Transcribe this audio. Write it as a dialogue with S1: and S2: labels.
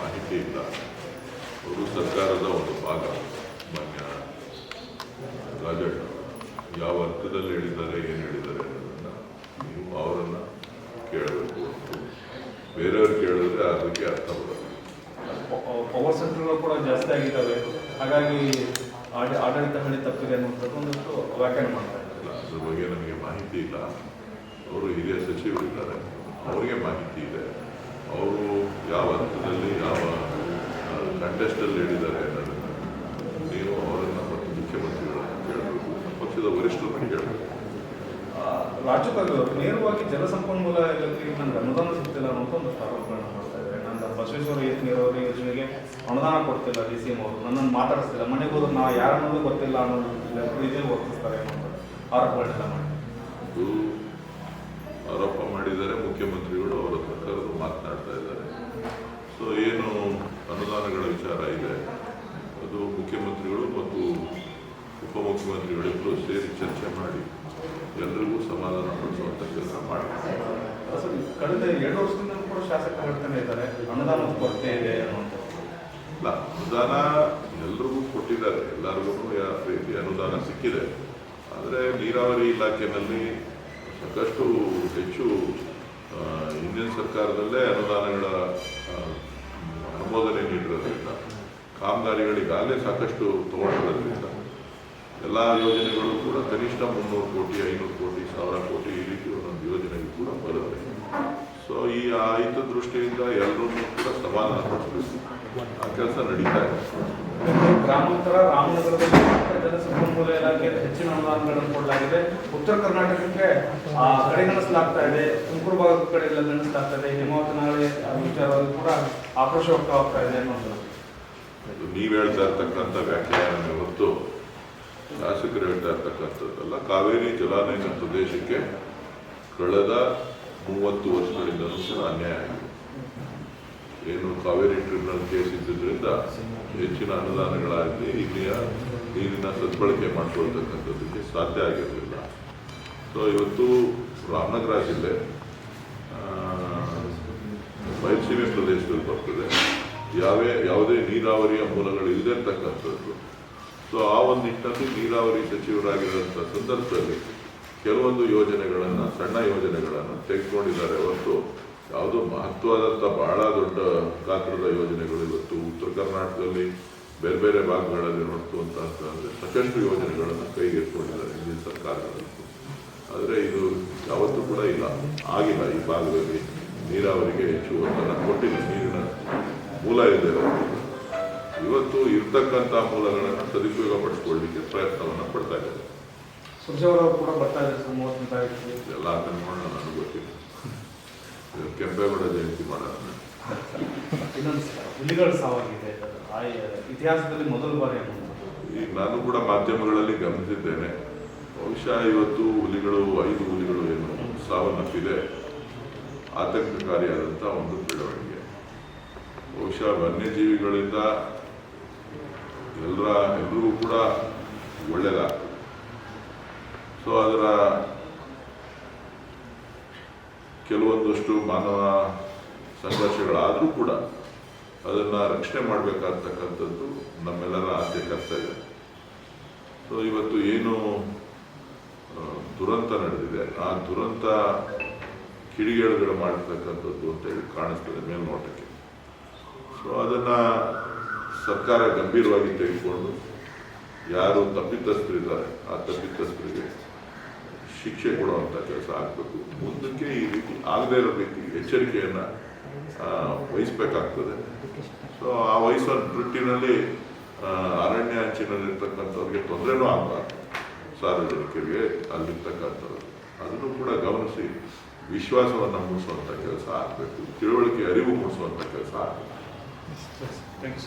S1: ಮಾಹಿತಿ ಇಲ್ಲ ಅವರು ಸರ್ಕಾರದ ಒಂದು ಭಾಗ. ಮಾನ್ಯ ರಾಜಣ್ಣ ಯಾವ ಅರ್ಥದಲ್ಲಿ ಹೇಳಿದ್ದಾರೆ ಏನು ಹೇಳಿದ್ದಾರೆ ಅನ್ನೋದನ್ನು ನೀವು ಅವರನ್ನು ಕೇಳಬೇಕು ಬೇರೆಯವ್ರು ಕೇಳಿದ್ರೆ ಅದಕ್ಕೆ ಅರ್ಥ ಬರೋದು
S2: ಪವರ್ ಸೆಂಟರ್ಗಳು ಕೂಡ ಜಾಸ್ತಿ ಆಗಿದ್ದಾವೆ. ಹಾಗಾಗಿ ಆಡಳಿತ ಹಳಿ ತಪ್ಪಿದೆ ಅನ್ನುವಂಥದ್ದು ಒಂದಷ್ಟು ವ್ಯಾಖ್ಯಾನ
S1: ಮಾಡ್ತಾರೆ ಅದ್ರ ಬಗ್ಗೆ ನಮಗೆ ಮಾಹಿತಿ ಇಲ್ಲ. ಅವರು ಹಿರಿಯ ಸಚಿವರು ಇದ್ದಾರೆ ಅವರಿಗೆ ಮಾಹಿತಿ ಇದೆ. ಅವರು ಯಾವ ಹಂತದಲ್ಲಿ ಯಾವ ಕಂಟೆಸ್ಟಲ್ಲಿ ಹೇಳಿದ್ದಾರೆ ಅನ್ನೋದನ್ನು ನೀವು ಅವರನ್ನು ಮತ್ತು ಮುಖ್ಯಮಂತ್ರಿಗಳನ್ನು ಕೇಳಬೇಕು. ಪಕ್ಷದ ವರಿಷ್ಠರನ್ನು ಕೇಳಬೇಕು.
S2: ರಾಜ್ಯಪಾಲರು ನೇರವಾಗಿ ಜಲಸಂಪನ್ಮೂಲ ಇಲಾಖೆಗೆ ನನಗೆ ಅನುದಾನ ಸಿಗ್ತಿಲ್ಲ ಅನ್ನೋ ಒಂದು ಆರೋಪಗಳನ್ನ ಮಾಡ್ತಾ ಇದ್ದಾರೆ. ನನ್ನ ಬಸವೇಶ್ವರ ಏತ್ ನೀರಾವರಿ ಯೋಜನೆಗೆ ಅನುದಾನ ಕೊಡ್ತಿಲ್ಲ ಡಿ ಸಿ ಎಂ ಅವರು. ನನ್ನನ್ನು ಮಾತಾಡಿಸ್ತಿಲ್ಲ. ಮನೆಗೆ ಹೋದ್ರೆ ನಾ ಯಾರು ಅನ್ನೋದು ಗೊತ್ತಿಲ್ಲ ಅನ್ನೋದು ರೀತಿಯಲ್ಲಿ ವರ್ತಿಸ್ತಾರೆ ಅನ್ನೋ ಆರೋಪಗಳನ್ನೆಲ್ಲ ಮಾಡಿ
S1: ಇದು ಆರೋಪ ಮಾಡಿದ್ದಾರೆ ಮುಖ್ಯಮಂತ್ರಿಗಳು ಅವರ ಹತ್ರ ಕರೆದು ಮಾತನಾಡ್ತಾ ಇದ್ದಾರೆ ಸೊ ಏನು ಅನುದಾನಗಳ ವಿಚಾರ ಇದೆ ಅದು ಮುಖ್ಯಮಂತ್ರಿಗಳು ಮತ್ತು ಉಪಮುಖ್ಯಮಂತ್ರಿಗಳಿಬ್ಬರು ಸೇರಿ ಚರ್ಚೆ ಮಾಡಿ ಎಲ್ರಿಗೂ ಸಮಾಧಾನ ಪಡಿಸುವಂಥ ಕೆಲಸ
S2: ಮಾಡಿ. ಕಳೆದ ಎರಡು ವರ್ಷದಿಂದ ಕೂಡ ಶಾಸಕರು ಹೇಳ್ತಾನೆ ಇದ್ದಾರೆ. ಅನುದಾನ ಕೊರತೆ ಇದೆ
S1: ಇಲ್ಲ ಅನುದಾನ ಎಲ್ರಿಗೂ ಕೊಟ್ಟಿದ್ದಾರೆ. ಎಲ್ಲರಿಗೂ ಯಾವ ರೀತಿ ಅನುದಾನ ಸಿಕ್ಕಿದೆ. ಆದರೆ ನೀರಾವರಿ ಇಲಾಖೆಯಲ್ಲಿ ಸಾಕಷ್ಟು ಹೆಚ್ಚು ಹಿಂದಿನ ಸರ್ಕಾರದಲ್ಲೇ ಅನುದಾನಗಳ ಅನುಮೋದನೆ ನೀಡಿರೋದ್ರಿಂದ ಕಾಮಗಾರಿಗಳಿಗಾಗಲೇ ಸಾಕಷ್ಟು ತಗೊಂಡಿರೋದ್ರಿಂದ ಎಲ್ಲ ಯೋಜನೆಗಳು ಕೂಡ ಕನಿಷ್ಠ ಮುನ್ನೂರು ಕೋಟಿ, ಐನೂರು ಕೋಟಿ, ಸಾವಿರ ಕೋಟಿ ಈ ರೀತಿ ಒಂದೊಂದು ಯೋಜನೆಗಳು ಕೂಡ ಬರುತ್ತೆ. ಸೊ ಈ ಆ ಹಿತ ದೃಷ್ಟಿಯಿಂದ ಎಲ್ಲರೂ ಕೂಡ ಪಡಿಸಬೇಕು ಆ ಕೆಲಸ ನಡೀತಾ ಇದೆ.
S2: ಗ್ರಾಮಾಂತರ ರಾಮನಗರದಲ್ಲಿ ಜಲಸಂಪನ್ಮೂಲ ಇಲಾಖೆ ಹೆಚ್ಚಿನ ಅನುದಾನಗಳನ್ನು ಕೊಡಲಾಗಿದೆ. ಉತ್ತರ ಕರ್ನಾಟಕಕ್ಕೆ ಕಡೆಗಣಿಸಲಾಗ್ತಾ ಇದೆ. ತುಮಕೂರು ಭಾಗದ ಕಡೆ ಗಣಿಸಲಾಗ್ತಾ ಇದೆ. ಹಿಮಾವತನಾಳೆ ವಿಚಾರವಾಗಿ ಕೂಡ ಆಕ್ರೋಶ ವ್ಯಕ್ತವಾಗ್ತಾ ಇದೆ ಅನ್ನೋದು
S1: ನೀವು ಹೇಳ್ತಾ ಇರ್ತಕ್ಕಂಥ ವ್ಯಾಖ್ಯಾನ ಹೊತ್ತು ಶಾಸಕರು ಹೇಳ್ತಾ ಇರ್ತಕ್ಕಂಥದ್ದಲ್ಲ ಕಾವೇರಿ ಜಲಾನಯನ ಪ್ರದೇಶಕ್ಕೆ ಕಳೆದ ಮೂವತ್ತು ವರ್ಷಗಳಿಂದ ಕೂಡ ಅನ್ಯಾಯ ಆಗಿದೆ. ಏನು ಕಾವೇರಿ ಟ್ರಿಬ್ಯುನಲ್ ಕೇಸ್ ಇದ್ದಿದ್ದರಿಂದ ಹೆಚ್ಚಿನ ಅನುದಾನಗಳಾಗಲಿ, ಇಲ್ಲಿಯ ನೀರಿನ ಸದ್ಬಳಕೆ ಮಾಡ್ಕೊಳ್ತಕ್ಕಂಥದ್ದಕ್ಕೆ ಸಾಧ್ಯ ಆಗಿರಲಿಲ್ಲ. ಸೊ ಇವತ್ತು ರಾಮನಗರ ಜಿಲ್ಲೆ ಬಯಲುಸೀಮೆ ಪ್ರದೇಶದಲ್ಲಿ ಬರ್ತದೆ. ಯಾವೇ, ಯಾವುದೇ ನೀರಾವರಿಯ ಮೂಲಗಳು ಇಲ್ಲದೆ ಇರ್ತಕ್ಕಂಥದ್ದು ಸೊ ಆ ಒಂದು ನಿಟ್ಟಿನಲ್ಲಿ ನೀರಾವರಿ ಸಚಿವರಾಗಿರುವಂಥ ಸಂದರ್ಭದಲ್ಲಿ ಕೆಲವೊಂದು ಯೋಜನೆಗಳನ್ನು, ಸಣ್ಣ ಯೋಜನೆಗಳನ್ನು ತೆಗೆದುಕೊಂಡಿದ್ದಾರೆ. ಹೊರತು ಯಾವುದೋ ಮಹತ್ವದಂಥ, ಬಹಳ ದೊಡ್ಡ ಗಾತ್ರದ ಯೋಜನೆಗಳು ಇವತ್ತು ಉತ್ತರ ಕರ್ನಾಟಕದಲ್ಲಿ ಬೇರೆ ಬೇರೆ ಭಾಗಗಳಲ್ಲಿ ನೋಡ್ತು ಅಂತ ಅಂತಂದರೆ ಸಾಕಷ್ಟು ಯೋಜನೆಗಳನ್ನು ಕೈಗೆತ್ತಿಕೊಂಡಿದ್ದಾರೆ ಹಿಂದಿನ ಸರ್ಕಾರಗಳು. ಆದರೆ ಇದು ಯಾವತ್ತೂ ಕೂಡ ಇಲ್ಲ. ಆಗಿಲ್ಲ ಈ ಭಾಗದಲ್ಲಿ ನೀರಾವರಿಗೆ ಹೆಚ್ಚು ಒತ್ತಡ ಕೊಟ್ಟಿಲ್ಲ. ನೀರಿನ ಮೂಲ ಇದೆ ಇವತ್ತು ಇರ್ತಕ್ಕಂಥ ಮೂಲಗಳನ್ನು ಸದುಪಯೋಗ ಪಡಿಸ್ಕೊಳ್ಳಿಕ್ಕೆ ಪ್ರಯತ್ನವನ್ನು ಪಡ್ತಾ ಇದ್ದಾರೆ
S2: ಕೂಡ ಬರ್ತಾ ಇದೆ
S1: ಎಲ್ಲ ಅದನ್ನು ನೋಡೋಣ ನನಗೆ ಗೊತ್ತಿಲ್ಲ. ಕೆಂಪೇಗೌಡ ಜಯಂತಿ ಮಾಡೋಣ
S2: ಹುಲಿಗಳ ಸಾವಾಗಿದೆ. ಇತಿಹಾಸದಲ್ಲಿ ಮೊದಲ ಬಾರಿ
S1: ಈಗ ನಾನು ಕೂಡ ಮಾಧ್ಯಮಗಳಲ್ಲಿ ಗಮನಿಸಿದ್ದೇನೆ. ಬಹುಶಃ ಇವತ್ತು ಹುಲಿಗಳು ಐದು ಹುಲಿಗಳು ಏನು ಸಾವನ್ನಪ್ಪಿದೆ. ಆತಂಕಕಾರಿಯಾದಂಥ ಒಂದು ಬೆಳವಣಿಗೆ ಬಹುಶಃ ವನ್ಯಜೀವಿಗಳಿಂದ ಎಲ್ಲರ ಎಲ್ಲರೂ ಕೂಡ ಒಳ್ಳೆಯದಾಗ್ತದೆ ಸೊ ಅದರ ಕೆಲವೊಂದಷ್ಟು ಮಾನವ ಸಂಘರ್ಷಗಳಾದರೂ ಕೂಡ ಅದನ್ನು ರಕ್ಷಣೆ ಮಾಡಬೇಕಾಗ್ತಕ್ಕಂಥದ್ದು ನಮ್ಮೆಲ್ಲರ ಆದ್ಯ ಕರ್ತವ್ಯ ಸೊ ಇವತ್ತು ಏನು ದುರಂತ ನಡೆದಿದೆ. ಆ ದುರಂತ ಕಿಡಿಗೇಡುಗಳು ಮಾಡಿರ್ತಕ್ಕಂಥದ್ದು ಅಂತೇಳಿ ಕಾಣಿಸ್ತದೆ ಮೇಲ್ನೋಟಕ್ಕೆ. ಸೊ ಅದನ್ನು ಸರ್ಕಾರ ಗಂಭೀರವಾಗಿ ತೆಗೆದುಕೊಂಡು ಯಾರು ತಪ್ಪಿತಸ್ಥರಿದ್ದಾರೆ ಆ ತಪ್ಪಿತಸ್ಥರಿಗೆ ಶಿಕ್ಷೆ ಕೊಡುವಂಥ ಕೆಲಸ ಆಗಬೇಕು. ಮುಂದಕ್ಕೆ ಈ ರೀತಿ ಆಗದೇ ಇರಬೇಕು ರೀತಿ ಎಚ್ಚರಿಕೆಯನ್ನು ವಹಿಸ್ಬೇಕಾಗ್ತದೆ. ಸೊ ಆ ವಹಿಸೋ ನಿಟ್ಟಿನಲ್ಲಿ ಆ, ಅರಣ್ಯ ಅಂಚಿನಲ್ಲಿರ್ತಕ್ಕಂಥವ್ರಿಗೆ ತೊಂದರೆನೂ ಆಗಬಾರ್ದು. ಸಾರ್ವಜನಿಕರಿಗೆ ಅಲ್ಲಿರ್ತಕ್ಕಂಥವ್ರು. ಅದನ್ನು ಕೂಡ ಗಮನಿಸಿ ವಿಶ್ವಾಸವನ್ನು ಮೂಡಿಸುವಂತ ಕೆಲಸ ಆಗಬೇಕು. ತಿಳುವಳಿಕೆ ಅರಿವು ಮೂಡಿಸುವಂಥ ಕೆಲಸ ಆಗಬೇಕು.
S2: Thanks.